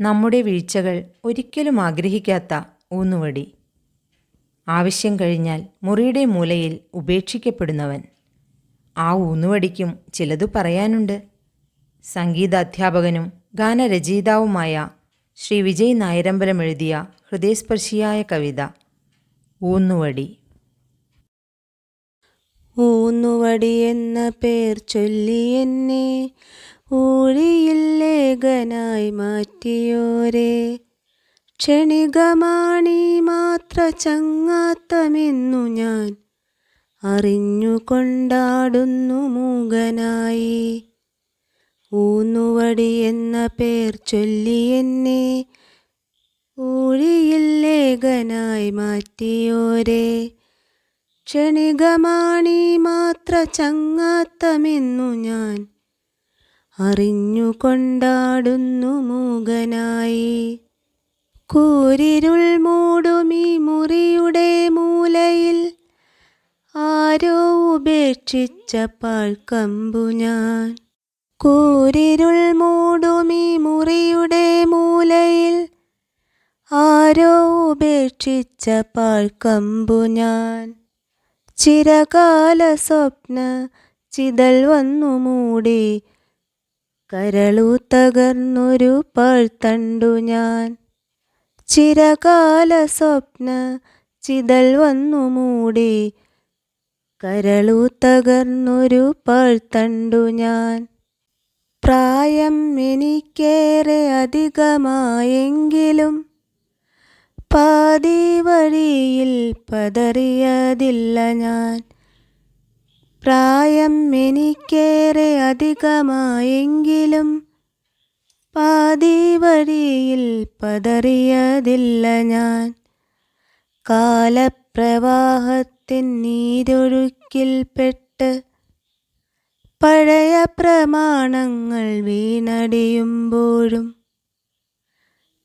നമ്മുടെ വീഴ്ചകൾ ഒരിക്കലും ആഗ്രഹിക്കാത്ത ഊന്നുവടി. ആവശ്യം കഴിഞ്ഞാൽ മുറിയുടെ മൂലയിൽ ഉപേക്ഷിക്കപ്പെടുന്നവൻ. ആ ഊന്നുവടിക്കും ചിലതു പറയാനുണ്ട്. സംഗീതാധ്യാപകനും ഗാനരചയിതാവുമായ ശ്രീ വിജയ് നായരമ്പലം എഴുതിയ ഹൃദയസ്പർശിയായ കവിത ഊന്നുവടി. ഊന്നുവടി എന്ന പേർ ചൊല്ലി എന്നെ ഊഴിയിൽ ലേഖനായി മാറ്റിയോരെ. ക്ഷണികമാണി മാത്ര ചങ്ങാത്തമെന്നു ഞാൻ അറിഞ്ഞു കൊണ്ടാടുന്നു മൂകനായി. ഊന്നുവടി എന്ന പേർ ചൊല്ലി എന്നെ ഊഴിയിൽ ലേഖനായി മാറ്റിയോരെ. ക്ഷണികമാണി മാത്ര ചങ്ങാത്തമെന്നു ഞാൻ അറിഞ്ഞു കൊണ്ടാടുന്നു മൂകനായി. കൂരിരുൾ മൂടുമീ മുറിയുടെ മൂലയിൽ ആരോ ഉപേക്ഷിച്ച പാഴ്ക്കമ്പു ഞാൻ. കൂരിരുൾ മൂടുമീ മുറിയുടെ മൂലയിൽ ആരോ ഉപേക്ഷിച്ച പാഴ്ക്കമ്പു ഞാൻ. ചിരകാല സ്വപ്ന ചിതൽ വന്നു മൂടി കരളു തകർന്നൊരു പാഴ്ത്തണ്ടു ഞാൻ. ചിരകാല സ്വപ്ന ചിതൽ വന്നു മൂടി. കരളു തകർന്നൊരു പാഴ്ത്തണ്ടു ഞാൻ. പ്രായം എനിക്കേറെ അധികമായെങ്കിലും പാതി വഴിയിൽ പതറിയതില്ല ഞാൻ. പ്രായം എനിക്കേറെ അധികമായെങ്കിലും പാതി വഴിയിൽ പതറിയതില്ല ഞാൻ. കാലപ്രവാഹത്തിൻ നീരൊഴുക്കിൽപ്പെട്ട് പഴയ പ്രമാണങ്ങൾ വീണടിയുമ്പോഴും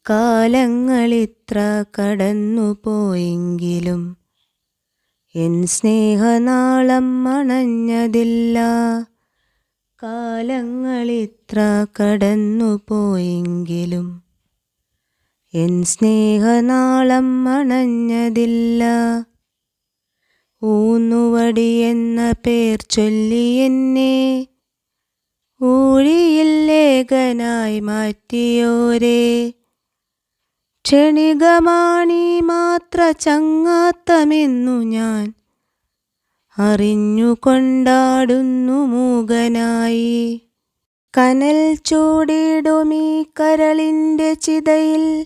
കാലങ്ങളിത്ര കടന്നുപോയെങ്കിലും എൻ സ്നേഹനാളം അണഞ്ഞതില്ല. കാലങ്ങളിത്ര കടന്നുപോയെങ്കിലും എൻ സ്നേഹനാളം അണഞ്ഞതില്ല. ഊന്നുവടി എന്ന പേർ ചൊല്ലി എന്നെ ഊഴിയിൽ ലേഖനായി മാറ്റിയോരേ. ക്ഷണികമാണി മാത്ര ചങ്ങാത്തമെന്നു ഞാൻ അറിഞ്ഞു കൊണ്ടാടുന്നു മൂകനായി. കനൽ ചൂടിടുമീ കരളിന്റെ ചിതയിൽ.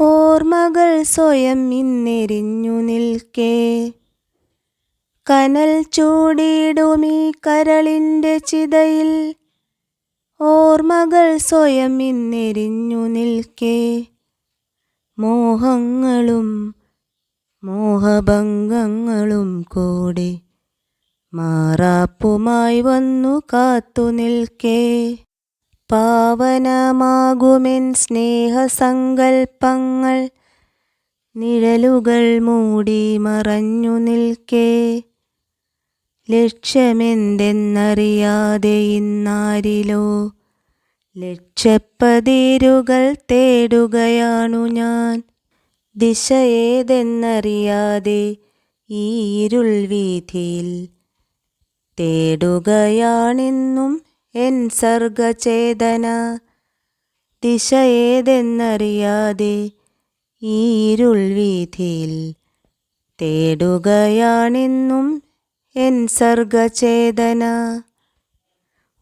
ഓർമ്മകൾ സ്വയം ഇന്നെരിഞ്ഞു നിൽക്കേ. കനൽ ചൂടിടുമീ കരളിന്റെ ചിതയിൽ. ഓർമ്മകൾ സ്വയം ഇന്നെരിഞ്ഞു നിൽക്കേ. മോഹങ്ങളും മോഹഭംഗങ്ങളും കൂടി മാറാപ്പുമായി വന്നു കാത്തു നിൽക്കേ. പാവനമാകുമെൻ സ്നേഹസങ്കൽപ്പങ്ങൾ നിഴലുകൾ മൂടി മറഞ്ഞു നിൽക്കേ. ലക്ഷ്യമെന്തെന്നറിയാതെ ഇന്നാരിലോ ലക്ഷ്യപ്പതിരുകൾ തേടുകയാണു ഞാൻ. ദിശ ഏതെന്നറിയാതെ ഈ ഇരുൾ വീഥിയിൽ തേടുകയാണെന്നും എൻ സർഗചേതന. ദിശ ഏതെന്നറിയാതെ ഈ ഇരുൾ വീഥിയിൽ തേടുകയാണെന്നും എൻ സർഗചേതന.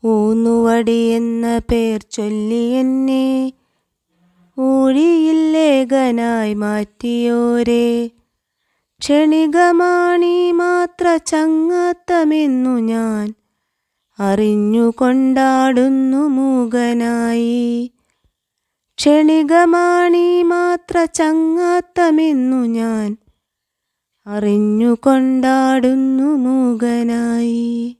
ഊന്നുവടി എന്ന പേർ ചൊല്ലി എന്നെ ഊഴിയിൽ മാറ്റിയോരേ. ക്ഷണികമാണി മാത്ര ചങ്ങാത്തമെന്നു ഞാൻ അറിഞ്ഞു കൊണ്ടാടുന്നു മൂകനായി. ക്ഷണികമാണി മാത്ര ചങ്ങാത്തമെന്നു ഞാൻ അറിഞ്ഞു കൊണ്ടാടുന്നു മൂകനായി.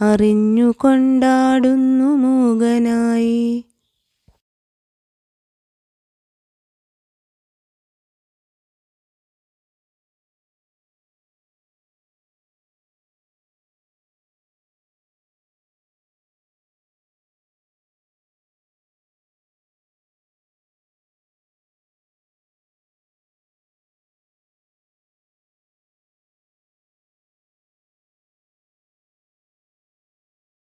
അറിഞ്ഞു കൊണ്ടാടുന്നു മൂകനായി.